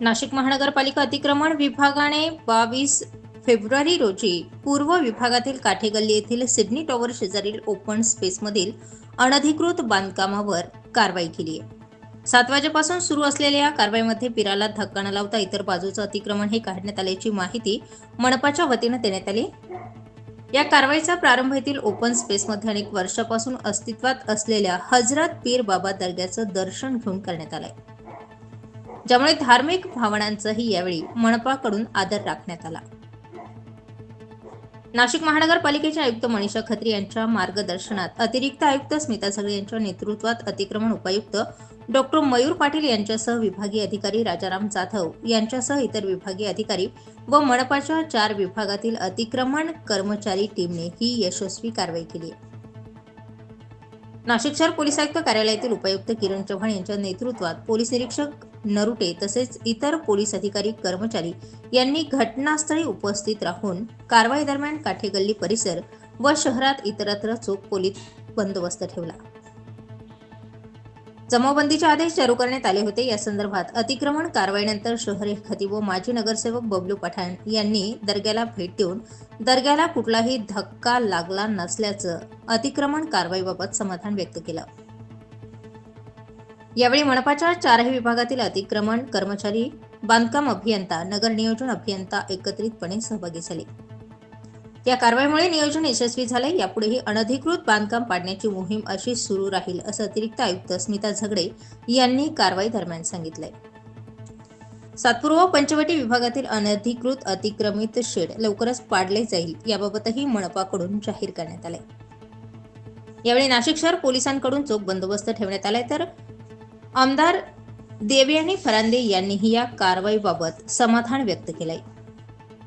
नाशिक महानगरपालिका अतिक्रमण विभागाने बावीस फेब्रुवारी रोजी पूर्व विभागातील काठेगल्ली येथील सिडनी टॉवर शेजारील ओपन स्पेसमधील अनधिकृत बांधकामावर कारवाई केली आहे. सात वाजेपासून सुरू असलेल्या या कारवाईमध्ये पिराला धक्का न लावता इतर बाजूचं अतिक्रमण हे काढण्यात आल्याची माहिती मनपाच्या वतीनं देण्यात आली या कारवाईचा प्रारंभ येथील ओपन स्पेसमध्ये अनेक वर्षापासून अस्तित्वात असलेल्या हजरत पीर बाबा दर्ग्याचं दर्शन घेऊन करण्यात आलंय. ज्यामुळे धार्मिक भावनांचाही यावेळी मनपाकडून आदर राखण्यात आला. नाशिक महानगरपालिकेचे आयुक्त मनीषा खत्री यांच्या मार्गदर्शनात अतिरिक्त आयुक्त स्मिता सगळे यांच्या नेतृत्वात अतिक्रमण उपायुक्त डॉक्टर मयूर पाटील यांच्यासह विभागीय अधिकारी राजाराम जाधव यांच्यासह इतर विभागीय अधिकारी व मनपाच्या चार विभागातील अतिक्रमण कर्मचारी टीमने ही यशस्वी कारवाई केली. आहे नाशिक शहर पोलीस आयुक्त कार्यालयातील उपायुक्त किरण चव्हाण यांच्या नेतृत्वात पोलीस निरीक्षक नरुटे तसेच इतर पोलीस अधिकारी कर्मचारी यांनी घटनास्थळी उपस्थित राहून कारवाई दरम्यान काठेगल्ली परिसर व शहरात इतरत्र चोख पोलीस बंदोबस्त ठेवला. जमावबंदीचे आदेश जारी करण्यात आले होते. या संदर्भात अतिक्रमण कारवाईनंतर शहर खतीब व माजी नगरसेवक बबलू पठाण यांनी दर्ग्याला भेट देऊन दर्ग्याला कुठलाही धक्का लागला नसल्याचं अतिक्रमण कारवाईबाबत समाधान व्यक्त केलं. यावेळी मनपाच्या चारही विभागातील अतिक्रमण कर्मचारी बांधकाम अभियंता नगर नियोजन अभियंता एकत्रितपणे सहभागी झाले. या कारवाईमुळे नियोजन यशस्वी झाले यापुढेही अनधिकृत बांधकाम पाडण्याची मोहीम अशी सुरू राहील असं अतिरिक्त आयुक्त स्मिता झगडे यांनी कारवाई दरम्यान सांगितलंय. सातपूर्व पंचवटी विभागातील अनधिकृत अतिक्रमित शेड लवकरच पाडले जाईल याबाबतही मनपाकडून जाहीर करण्यात आले यावेळी नाशिक शहर पोलिसांकडून चोख बंदोबस्त ठेवण्यात आलाय तर आमदार देवयानी फरांदे यांनीही या कारवाईबाबत समाधान व्यक्त केलंय.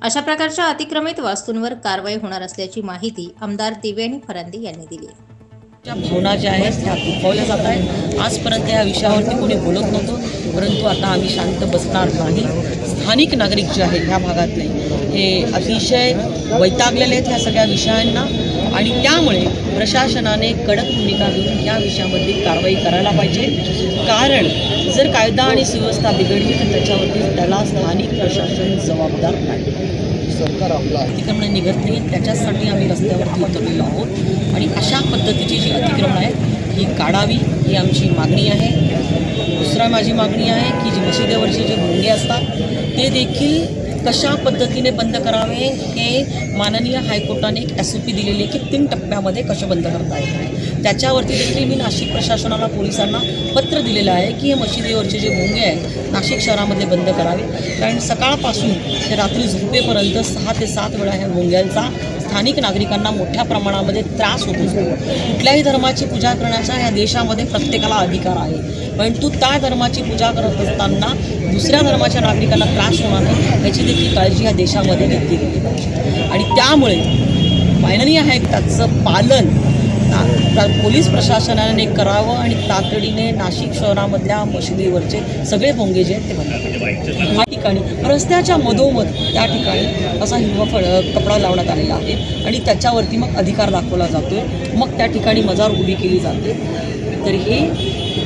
अशा प्रकारच्या अतिक्रमित वास्तूंवर कारवाई होणार असल्याची माहिती आमदार देवयानी फरांदे यांनी दिली आहे. ज्या भावना ज्या आहेत त्या दुखावल्या जात आहेत. आजपर्यंत या विषयावरती कोणी बोलत नव्हतं परंतु आता आम्ही शांत बसणार नाही. स्थानिक नागरिक जे आहेत ह्या भागातले हे अतिशय वैतागलेले आहेत ह्या सगळ्या विषयांना. आणि त्यामुळे प्रशासनाने कडक भूमिका घेऊन या विषयामध्ये कारवाई करायला पाहिजे. कारण जर कायदा आणि सुव्यवस्था बिघडली तर त्याच्यावरती त्याला स्थानिक प्रशासन जबाबदार नाही. सरकार आपलं अतिक्रमणं निघत नाही त्याच्यासाठी आम्ही रस्त्यावरती उतरलेलो आहोत. आणि अशा पद्धतीची जी अतिक्रमणं आहेत ही काढावी ही आमची मागणी आहे. दुसरा माझी मागणी आहे की जी मशिदेवरचे जे भोंगे असतात ते देखील कशा पद्धतीने बंद करावे हे माननीय हायकोर्टाने एक एस ओ पी दिलेली आहे की तीन टप्प्यामध्ये कसे बंद करता येईल त्याच्यावरती देखील मी नाशिक प्रशासनाला पोलिसांना पत्र दिलेलं आहे की हे मशिदीवरचे जे भोंगे आहेत नाशिक शहरामध्ये बंद करावे. कारण सकाळपासून ते रात्री झोपेपर्यंत सहा ते सात वेळा ह्या भोंग्यांचा स्थानिक नागरिकांना मोठ्या प्रमाणामध्ये त्रास होत असतो. कुठल्याही धर्माची पूजा करण्याचा ह्या देशामध्ये प्रत्येकाला अधिकार आहे. परंतु त्या धर्माची पूजा करत असताना दुसऱ्या धर्माच्या नागरिकांना त्रास होणार नाही याची देखील काळजी ह्या देशामध्ये घेतली गेली पाहिजे. आणि त्यामुळे माननीय आहे त्याचं पालन पोलीस प्रशासनाने करावं आणि तातडीने नाशिक शहरामधल्या मशिदीवरचे सगळे भोंगे जे आहेत ते बंद या ठिकाणी रस्त्याच्या मधोमध त्या ठिकाणी असा हिरवा फळ कपडा लावण्यात आलेला आहे आणि त्याच्यावरती मग अधिकार दाखवला जातोय. मग त्या ठिकाणी मजार उभी केली जाते. तर हे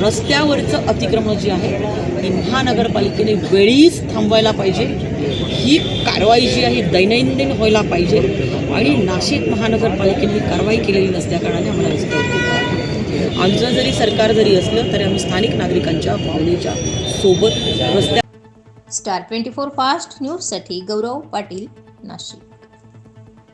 रस्त्यावरचं अतिक्रमण जे आहे ही महानगरपालिकेने वेळीच थांबवायला पाहिजे. ही कारवाई जी आहे दैनंदिन व्हायला पाहिजे. आणि नाशिक महानगरपालिकेने ही कारवाई केलेली नसल्याकारणाने आम्हाला रस्त्यावरती आमचं जरी सरकार जरी असलं तरी आम्ही स्थानिक नागरिकांच्या भावनेच्या सोबत रस्त्या स्टार ट्वेंटी फोर फास्ट न्यूजसाठी गौरव पाटील नाशिक.